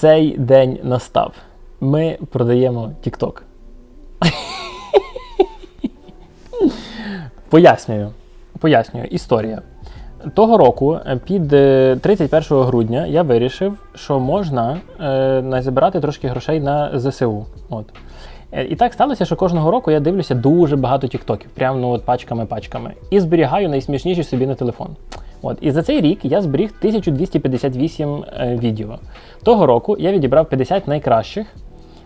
цей день настав. Ми продаємо TikTok. Пояснюю. Пояснюю. Історія. Того року, е, під е, 31 грудня, я вирішив, що можна е, назбирати трошки грошей на ЗСУ. От. Е, І так сталося, що кожного року я дивлюся дуже багато тіктоків, прямо ну, от пачками-пачками. І зберігаю найсмішніші собі на телефон. От. І за цей рік я зберіг 1258 е, відео. Того року я відібрав 50 найкращих,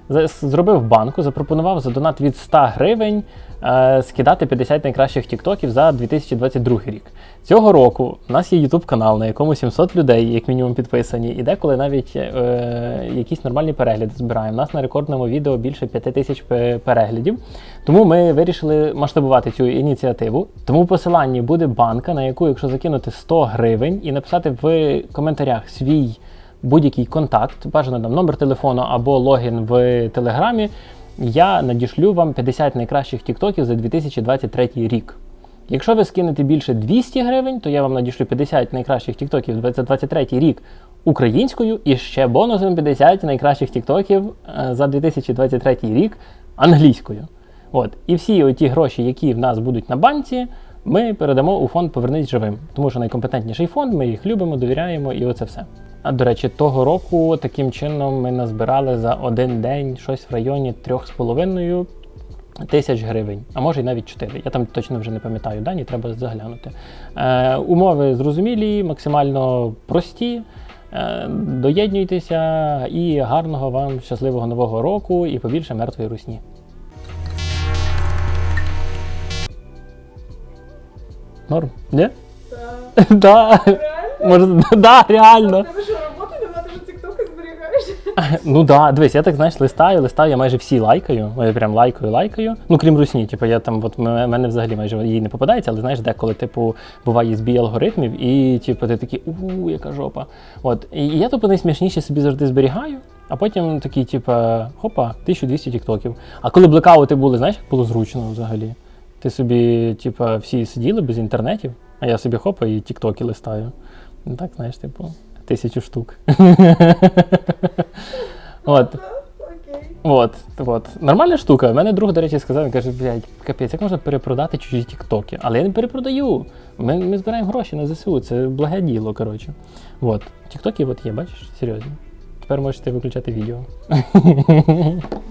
зробив банку, запропонував за донат від 100 гривень е, скидати 50 найкращих тіктоків за 2022 рік. Цього року у нас є YouTube канал, на якому 700 людей, як мінімум, підписані, і деколи навіть е, якісь нормальні перегляди збираємо. У нас на рекордному відео більше 5 тисяч переглядів. Тому ми вирішили масштабувати цю ініціативу. Тому в посиланні буде банка, на яку, якщо закинути 100 гривень і написати в коментарях свій будь-який контакт, бажано там номер телефону або логін в Телеграмі, я надішлю вам 50 найкращих тіктоків за 2023 рік. Якщо ви скинете більше 200 гривень, то я вам надішлю 50 найкращих тіктоків за 2023 рік українською і ще бонусом 50 найкращих тіктоків е, за 2023 рік англійською. От. І всі ті гроші, які в нас будуть на банці, ми передамо у фонд Повернись живим. Тому що найкомпетентніший фонд, ми їх любимо, довіряємо і оце все. А до речі, того року таким чином ми назбирали за один день щось в районі 3,5 тисяч гривень, а може й навіть 4. Я там точно вже не пам'ятаю дані, треба заглянути. Е, умови зрозумілі, максимально прості. Е, доєднуйтеся і гарного вам щасливого нового року і побільше мертвої русні. Норм? Ні? Да. Може, да, реально. Тебе що, роботи нема, ти ж тіктоки зберігаєш? Ну да, дивись, я так знаєш, листаю, листаю, я майже всі лайкаю. Я прям лайкаю, лайкаю. Ну крім русні, типу, я там, от в мене взагалі майже їй не попадається, але знаєш, деколи, типу, буває збій алгоритмів, і типу, ти такий, у, яка жопа. От. І я типу найсмішніші собі завжди зберігаю. А потім такий, типу, хопа, 1200 тіктоків. А коли блекаути були, знаєш, як було зручно взагалі? Ти собі, типу, всі сиділи без інтернетів, а я собі хопа і тіктоки листаю. Ну так, знаєш, типу, тисячу штук. От. От, от. Нормальна штука. У мене друг, до речі, сказав, він каже, блядь, капець, як можна перепродати чужі тіктоки? Але я не перепродаю. Ми, ми збираємо гроші на ЗСУ, це благе діло, коротше. От. Тіктоки от є, бачиш, серйозно. Тепер можете виключати відео.